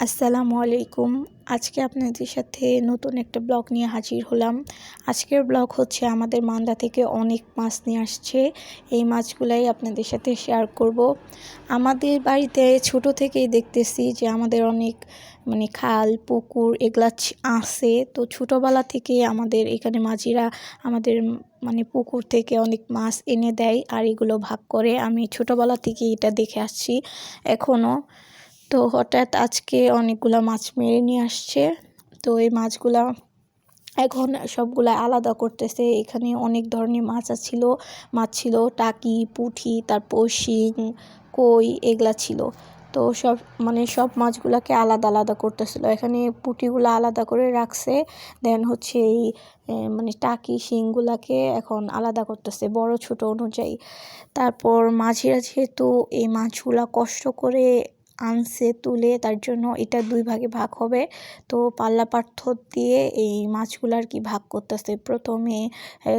আসসালামু আলাইকুম। আজকে আপনাদের সাথে নতুন একটা ব্লগ নিয়ে হাজির হলাম। আজকের ব্লগ হচ্ছে আমাদের মান্দা থেকে অনেক মাছ নিয়ে আসছে। এই মাছগুলাই আপনাদের সাথে শেয়ার করব। আমাদের বাড়িতে ছোট থেকেই দেখতেছি যে আমাদের অনেক মানে খাল, পুকুর এগুলা আছে। তো ছোটোবেলা থেকে আমাদের এখানে মাঝিরা আমাদের মানে পুকুর থেকে অনেক মাছ এনে দেয় আর এগুলো ভাগ করে। আমি ছোটোবেলা থেকে এটা দেখে আসছি। এখনও তো হঠাৎ আজকে অনেকগুলা মাছ মেরে নিয়ে আসছে। তো এই মাছগুলা এখন সবগুলা আলাদা করতেছে। এখানে অনেক ধরনের মাছ ছিল মাছ ছিল টাকি পুঁটি তারপর শিং, কই এগুলা ছিল। তো সব মানে সব মাছগুলাকে আলাদা আলাদা করতেছিল। এখানে পুঁটিগুলো আলাদা করে রাখছে। দেন হচ্ছে এই মানে টাকি, শিংগুলাকে এখন আলাদা করতেছে বড় ছোট অনুযায়ী। তারপর মাঝিরা যেহেতু এই মাছগুলা কষ্ট করে আনছে, তুলে তার জন্য এটা দুই ভাগে ভাগ হবে। তো পাল্লা পাথর দিয়ে এই মাছগুলো আর কি ভাগ করতেছে। প্রথমে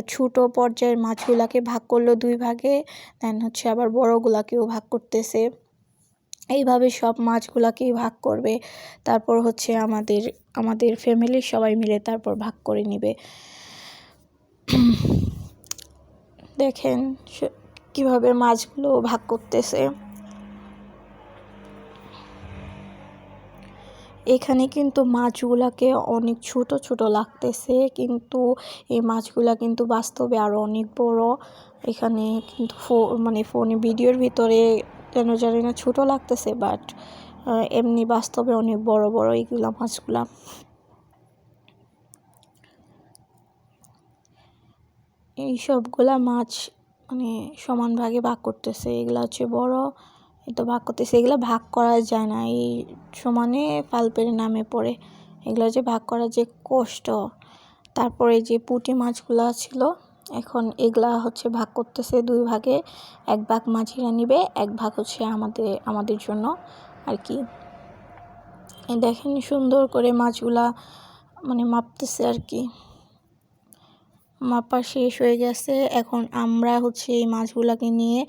ছোট পর্যায়ের মাছগুলাকে ভাগ করল দুই ভাগে দেন হচ্ছে আবার বড়গুলাকেও ভাগ করতেছে। এইভাবে সব মাছগুলাকেই ভাগ করবে। তারপর হচ্ছে আমাদের আমাদের ফ্যামিলির সবাই মিলে তারপর ভাগ করে নিবে। দেখেন কীভাবে মাছগুলো ভাগ করতেছে। এখানে কিন্তু মাছগুলাকে অনেক ছোট ছোট লাগতেছে, কিন্তু এই মাছগুলা কিন্তু বাস্তবে আরও অনেক বড়। এখানে কিন্তু মানে ফোনে ভিডিওর ভিতরে কেন জানি না ছোট লাগতেছে বাট এমনি বাস্তবে অনেক বড় বড় এইগুলা মাছগুলা। এই সবগুলা মাছ মানে সমান ভাগে ভাগ করতেছে, এগুলা হচ্ছে বড়। এটা ভাগ করতেছে। এগুলো ভাগ করা যায় না। এই সমানে পাল্পের নামে পড়ে। এগুলো যে ভাগ করা যে কষ্ট। তারপরে যে পুঁটি মাছগুলো ছিল, এখন এগুলা হচ্ছে ভাগ করতেছে দুই ভাগে। এক ভাগ মাঝিরা নিবে, এক ভাগ হচ্ছে আমাদের আমাদের জন্য আর কি। দেখেন সুন্দর করে মাছগুলা মানে মাপতেছে আর কি। মাপা শেষ হয়ে গেছে। এখন আমরা হচ্ছে এই মাছগুলাকে নিয়ে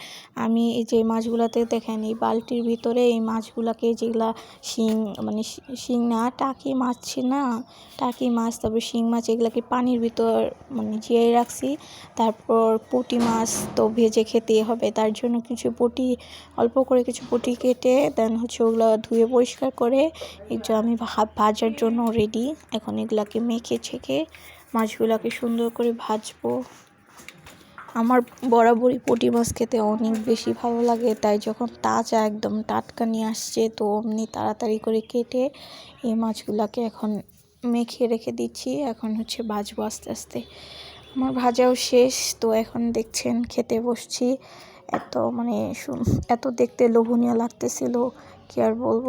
আমি যে মাছগুলাতে দেখেন, এই বালতির ভিতরে এই মাছগুলাকে যেগুলা শিং মানে শিং না, টাকি মাছ না, টাকি মাছ, তারপর শিং মাছ, এগুলাকে পানির ভিতর মানে জিয়ে রাখছি। তারপর পুঁটি মাছ তো ভেজে খেতেই হবে, তার জন্য কিছু পুঁটি, অল্প করে কিছু পুঁটি কেটে দেন হচ্ছে ওগুলো ধুয়ে পরিষ্কার করে এই যে আমি ভাজার জন্য রেডি এখন এগুলাকে মেখে ছেঁকে মাছগুলোকে সুন্দর করে ভাজবো। আমার বরাবরই পুঁটি মাছ খেতে অনেক বেশি ভালো লাগে, তাই যখন তাজা একদম টাটকা নিয়ে আসছে, তো অমনি তাড়াতাড়ি করে কেটে এই মাছগুলোকে এখন মেখে রেখে দিচ্ছি। এখন হচ্ছে ভাজবো আস্তে আস্তে। আমার ভাজাও শেষ, তো এখন দেখছেন খেতে বসছি। এত মানে এত দেখতে লোভনীয় লাগতেছিল, কি আর বলব?